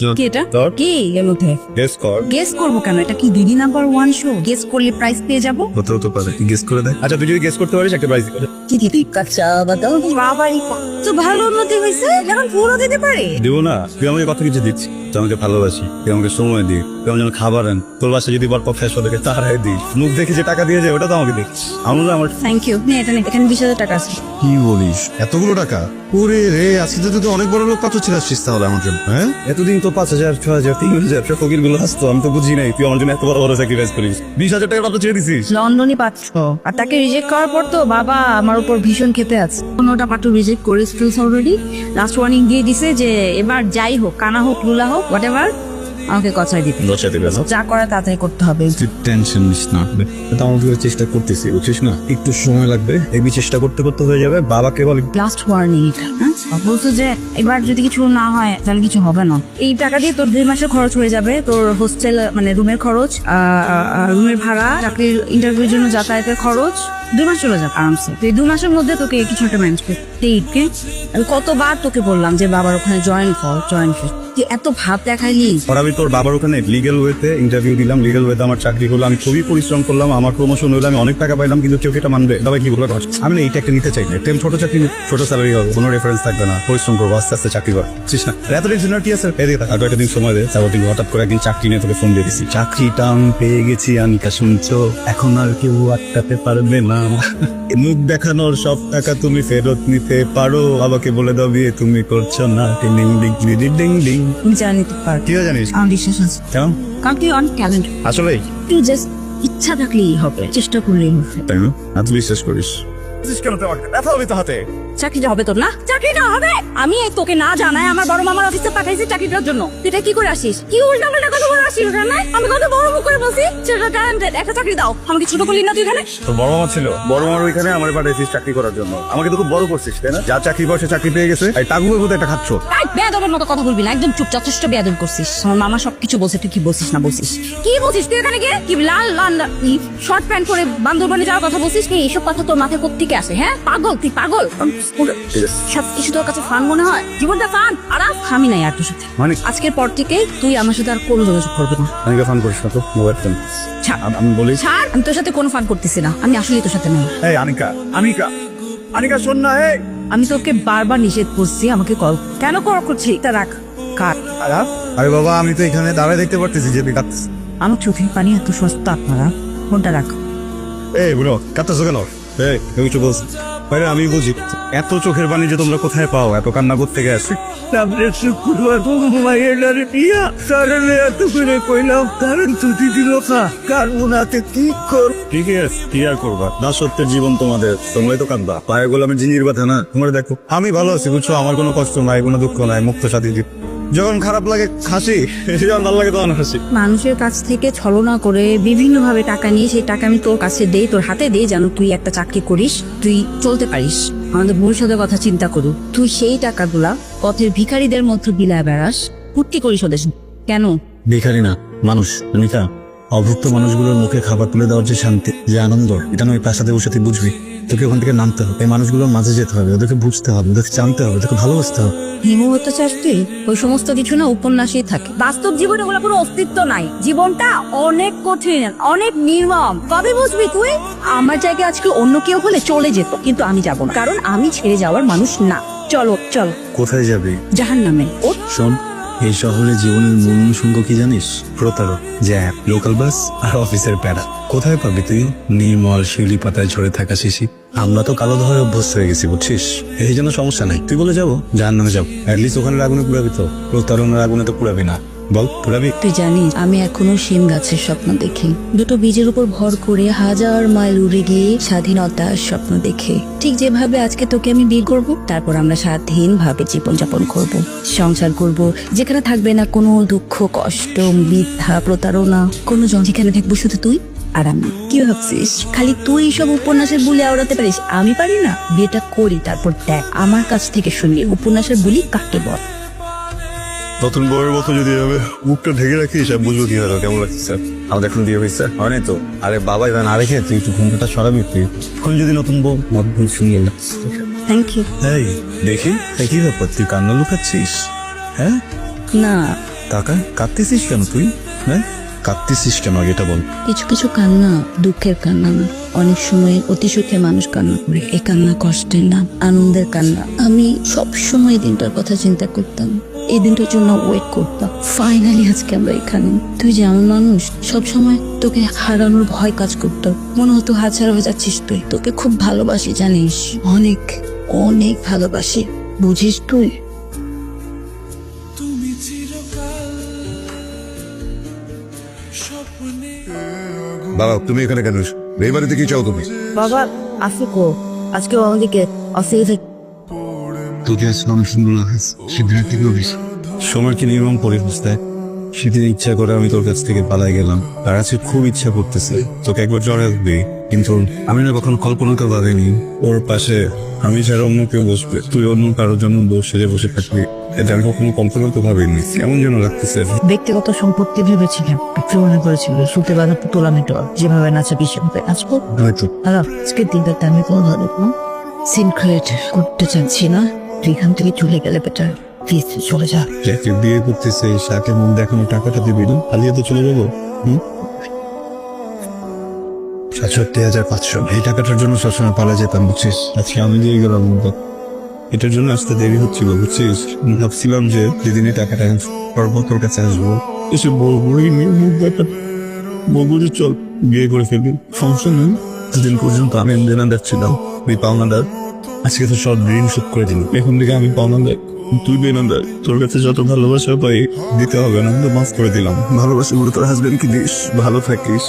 কি এটা? কি এর মধ্যে? গেস কর। গেস করব কেন? এটা কি দিদি নাম্বার ওয়ান শো গেস করলে প্রাইস পেয়ে যাব? হতে হতে পারে। গেস করে দেয় আচ্ছা তুই যদি গেস করতে পারিস একটা প্রাইজ কি দিদি? কাঁচা বাদাম? বাবারি তো ভালো উন্নতি হয়েছে। এখন পুরো দিতে পারে? দেবো না। তুই আমাকে কত কিছু দিচ্ছি তুই আমাকে ভালোবাসি তুই আমাকে সময় দি। আমার জন্য খাবার আন তোর বাসায় যদি বর ফ্যাশ দেখে তাহারাই দিস মুখ দেখে যে টাকা দিয়ে যায় ওটা তো আমাকে দিস আমরা আমার থ্যাংক ইউ এটা নে, এখানে বিশ হাজার টাকা আছে। কি বলিস? এতগুলো টাকা? ওরে রে আজকে তো তুই অনেক বড় লোক পাচ্ছ ছিলাস তাহলে আমার জন্য হ্যাঁ? এতদিন তো পাঁচ হাজার ছ হাজার তিন হাজার ফকিরগুলো আসতো আমি তো বুঝি নাই। তুই আমার জন্য এত বড় বড় স্যাক্রিফাইস করিস। বিশ হাজার টাকা তো ছেড়ে দিছিস। লন্ডনই পাচ্ছ আর তাকে রিজেক্ট করার পর তো বাবা আমার উপর ভীষণ খেপে আছে। পনেরোটা পাত্র রিজেক্ট করে স্টুডেন্টস অলরেডি লাস্ট ওয়ার্নিং দিয়ে দিছে যে এবার যাই হোক কানা হোক লুলা হোক হোয়াট এভার আমাকে কথাই দিতে। দশা দিবে না? যা করা তাড়াতাড়ি করতে হবে। তুই টেনশন নিস না। এটা আমাকে চেষ্টা করতেছি বুঝছিস না? একটু সময় লাগবে এই চেষ্টা করতে করতে হয়ে যাবে বাবাকে বল। লাস্ট ওয়ার্নিং এটা হ্যাঁ? বলছো যে এবার যদি কিছু না হয় তাহলে কিছু হবে না। এই টাকা দিয়ে তোর দুই মাসের খরচ হয়ে যাবে তোর হোস্টেল মানে রুমের খরচ রুমের ভাড়া চাকরির ইন্টারভিউর জন্য যাতায়াতের খরচ দুই মাস চলে যাবে আরামসে। তো এই দুই মাসের মধ্যে তোকে কিছু একটা ম্যানেজ করতে ইটকে আমি কতবার তোকে বললাম যে বাবার ওখানে জয়েন কর জয়েন কর। তুই এত ভাব দেখাইলি আর আমি তোর বাবার ওখানে লিগেল ওয়েতে ইন্টারভিউ দিলাম লিগেল ওয়েতে আমার চাকরি হলো আমি খুবই পরিশ্রম করলাম আমার প্রমোশন হলো আমি অনেক টাকা পাইলাম কিন্তু কেউ কি এটা মানবে? তবে কি বলব আমি না এইটা একটা নিতে চাই না। ছোট চাকরি ছোট স্যালারি হবে কোনো রেফারেন্স থাকবে না। পরিশ্রম করব আস্তে আস্তে চাকরি কর। না? আর এতদিন জুনিয়র কি আছে? এদিকে থাক, কয়েকটা দিন সময় দে। তারপর তুই হঠাৎ করে একদিন চাকরি নিয়ে তোকে ফোন দিয়ে দিছি। চাকরিটা আমি পেয়ে গেছি আনিকা শুনছো? এখন আর কেউ আটকাতে পারবে না। মুখ দেখানোর সব টাকা তুমি ফেরত নিতে পারো। আমাকে বলে দাও বিয়ে তুমি করছ না। ডিং ডিং ডিং ডিং ডিং। তুমি জানি তো পার। কি জানিস? আমার বিশ্বাস আছে। কেমন কারণ তুই অনেক ট্যালেন্ট আসলে তুই জাস্ট ইচ্ছা থাকলেই হবে। চেষ্টা করলেই হবে। তাই না? আত্মবিশ্বাস করিস। কেন তোমাকে ব্যথা হবে তো হাতে। চাকরিটা হবে তোর না? চাকরিটা হবে? আমি এই তোকে না জানাই আমার বড় মামার অফিসে পাঠাইছি চাকরিটার জন্য। এটা কি করে আসিস? কি উল্টা পাল্টা কথা বলে আসিস ওখানে? আমি কত বড় মুখ করে বলছি সেটা ট্যালেন্টেড একটা চাকরি দাও। আমাকে ছোট করলি না তুই এখানে? তোর বড় মামা ছিল। বড় মামার ওইখানে আমার পাঠাইছিস চাকরি করার জন্য। আমাকে তো খুব বড় করছিস তাই না? যা চাকরি বসে চাকরি পেয়ে গেছে। এই টাকুমের মধ্যে একটা খাচ্ছ। তাই বেয়াদবের মতো কথা বলবি না। একদম চুপ যথেষ্ট বেয়াদব করছিস। আমার মামা সবকিছু বলছে তুই কি বলছিস না বলছিস? কি বলছিস তুই এখানে গিয়ে? কি লাল লাল শর্ট প্যান্ট পরে বান্দরবানে যাওয়ার কথা বলছিস কি? এইসব কথা তোর মাথায় কোত্থেকে আসে হ্যাঁ? পাগল তুই পাগল। সব কিছু তোর কাছে ফান মনে হয়? জীবনটা ফান আর আমি নাই আর তোর সাথে। মানে? আজকের পর থেকে তুই আমার সাথে আর কোনো যোগাযোগ করবি না। অনেকে ফোন করিস না তো? মোবাইল ফোন আমি বলি ছাড় আমি তোর সাথে কোনো ফান করতেছি না। আমি আসলে তোর সাথে নই। এই আনিকা আনিকা। আনিকা শোন না এই। আমি তোকে বারবার নিষেধ করছি আমাকে কল কেন কল করছি তা রাখ। কাট আরে বাবা আমি তো এখানে দাঁড়ায় দেখতে পারতেছি যে তুই। আমার চোখের পানি এত সস্তা আপনারা। ফোনটা রাখ। এই বুড়ো কাঁদতেছো কেন? কিছু বলছি? আমি বুঝি। এত চোখের পানি যে তোমরা কোথায় পাও? এত কান্না করতে গেছে এত করে কইলাম কারণ ছুটি দিল উনাতে কি কর ঠিকই আছে কি আর করবা? না সত্যের জীবন তোমাদের তোমরাই তো কান্দা পায়ে গোলামে জিনির ব্যথা না। তোমরা দেখো আমি ভালো আছি বুঝছ? আমার কোনো কষ্ট নাই কোনো দুঃখ নাই মুক্ত সাথী যখন খারাপ লাগে হাসি যখন ভালো লাগে তখন হাসি। মানুষের কাছ থেকে ছলনা করে বিভিন্ন ভাবে টাকা নিয়ে সেই টাকা আমি তোর কাছে দেই তোর হাতে দেই যেন তুই একটা চাকরি করিস তুই চলতে পারিস। আমাদের ভবিষ্যতের কথা চিন্তা করু তুই সেই টাকাগুলা পথের ভিখারিদের মধ্যে বিলায় বেড়াস ফুর্তি করিস ওদের কেন? ভিখারি না মানুষ অনিতা। অভুক্ত মানুষগুলোর মুখে খাবার তুলে দেওয়ার যে শান্তি যে আনন্দ এটা নয় প্রাসাদে বসে তুই বুঝবি। তোকে ওখান থেকে নামতে হবে। এই মানুষগুলোর মাঝে যেতে হবে ওদেরকে বুঝতে হবে ওদেরকে জানতে হবে ওদেরকে ভালোবাসতে হবে। হিমু হতে ওই সমস্ত কিছু না উপন্যাসেই থাকে। বাস্তব জীবনে ওগুলো কোনো অস্তিত্ব নাই। জীবনটা অনেক কঠিন অনেক নির্মম। কবে বুঝবি তুই? আমার জায়গায় আজকে অন্য কেউ হলে চলে যেত কিন্তু আমি যাব না। কারণ আমি ছেড়ে যাওয়ার মানুষ না। চলো চল। কোথায় যাবি? জাহান নামে ও শোন এই শহরে জীবনের মূল অনুষঙ্গ কি জানিস? প্রতারক জ্যাব লোকাল বাস আর অফিসের প্যারা। কোথায় পাবি তুই? নির্মল শিউলি পাতায় ঝরে থাকা শিশি। আমরা তো কালো ধরে অভ্যস্ত হয়ে গেছি, বুঝছিস? এই জন্য সমস্যা নাই। তুই বলে যাব? জাহান নামে যাব অ্যাটলিস্ট ওখানে আগুনে পুরাবি তো। প্রতারণার আগুনে তো পুরাবি না। বল পুরাবি তুই জানিস, আমি এখনও শিম গাছের স্বপ্ন দেখি। দুটো বীজের উপর ভর করে হাজার মাইল উড়ে গিয়ে স্বাধীনতার স্বপ্ন দেখে। ঠিক যেভাবে আজকে তোকে আমি বিয়ে করব, তারপর আমরা স্বাধীন ভাবে জীবনযাপন করব। সংসার করব, যেখানে থাকবে না কোনো দুঃখ, কষ্ট, মিথ্যা, প্রতারণা। কোনো জন যেখানে থাকব শুধু তুই? আর আমি। কি ভাবছিস? খালি তুই সব উপন্যাসের বুলি আওড়াতে পারিস? আমি পারি না। বিয়েটা করি তারপর দেখ। আমার কাছ থেকে শুনবি উপন্যাসের বুলি কাকে বল। নতুন বউয়ের মতো যদি এভাবে মুখটা ঢেকে রাখিস আর বুঝব কি হলো কেমন লাগছে স্যার? আমাদের এখন বিয়ে হয়েছে হয় তো? আরে বাবা এবার না রেখে তুই একটু ঘুমটা সরাবি তুই। এখন যদি নতুন বউ মত ভুল শুনিয়ে থ্যাংক ইউ এই দেখি কি ব্যাপার? তুই কান্না লুকাচ্ছিস? হ্যাঁ? না। টাকা কাঁদতেছিস কেন তুই? হ্যাঁ? কাঁদতেছিস কেন? এটা বল। কিছু কিছু কান্না, দুঃখের কান্না না। অনেক সময় অতি সুখে মানুষ কান্না করে। এ কান্না, কষ্টের না, আনন্দের কান্না। আমি সব সময় দিনটার কথা চিন্তা করতাম। এই দিনটার জন্য ওয়েট করতাম। ফাইনালি আজকে আমরা এখানে। তুই যেমন মানুষ সব সময় তোকে হারানোর ভয় কাজ করতো। মনে হতো হাজার হয়ে যাচ্ছিস তুই। তোকে খুব ভালোবাসি, জানিস? অনেক অনেক ভালোবাসি। বুঝিস তুই? বাবা তুমি এখানে কেন এই বাড়িতে কি চাও তুমি? বাবা আসো কো। আজকে আমাদেরকে অসুবিধা তোকে অনেক সুন্দর লাগে সিদ্ধান্ত কি করিস সময়কে নির্মম সেদিন ইচ্ছা করে আমি তোর কাছ থেকে পালাই গেলাম। তার কাছে খুব ইচ্ছা করতেছে। তোকে একবার জ্বরে আসবে কিন্তু আমি না কখনো কল্পনা করে ভাবিনি। ওর পাশে আমি ছাড়া অন্য কেউ বসবে। তুই অন্য কারোর জন্য বসে যে বসে থাকবি। এটা আমি কখনো কল্পনা তো ভাবিনি কেমন যেন লাগতেছে। ব্যক্তিগত সম্পত্তি ভেবেছিলাম। একটু মনে করেছিল সুতে বাঁধা পুতলা মেটোয়া যেভাবে নাচা নাচবো হয়তো। হ্যালো আজকের দিনটাতে আমি কোনো ধরনের কোনো সিন ক্রিয়েট করতে চাচ্ছি না। এখান থেকে চলে গেলে বেটার প্লিজ চলে যা। যাকে বিয়ে করতেছে সাথে মুখ দেখানো টাকাটা দিবি। না হালিয়ে তো চলে যাব। হুম? সাতষট্টি হাজার পাঁচশো। এই টাকাটার জন্য সবসময় পালা যেতাম বুঝছিস? আজকে আমি দিয়ে গেলাম এটার জন্য আসতে দেরি হচ্ছিল, বুঝছিস? ভাবছিলাম যে যেদিন টাকাটা করব, তোর কাছে আসব। এসে এই নিয়ে মুখ দেখা বলব যে চল, বিয়ে করে ফেলবি সমস্যা নেই। সেদিন পর্যন্ত আমি দেনাদার ছিলাম, তুই পাওনাদার। আজকে তো সব ঋণ শোধ করে দিল। এখন থেকে আমি পাওনাদার, তুই বেনাদার তোর কাছে যত ভালোবাসা পাই, দিতে হবে না। মাফ করে দিলাম। ভালোবাসা গুলো তোর হাজবেন্ডকে দিস, ভালো থাকিস।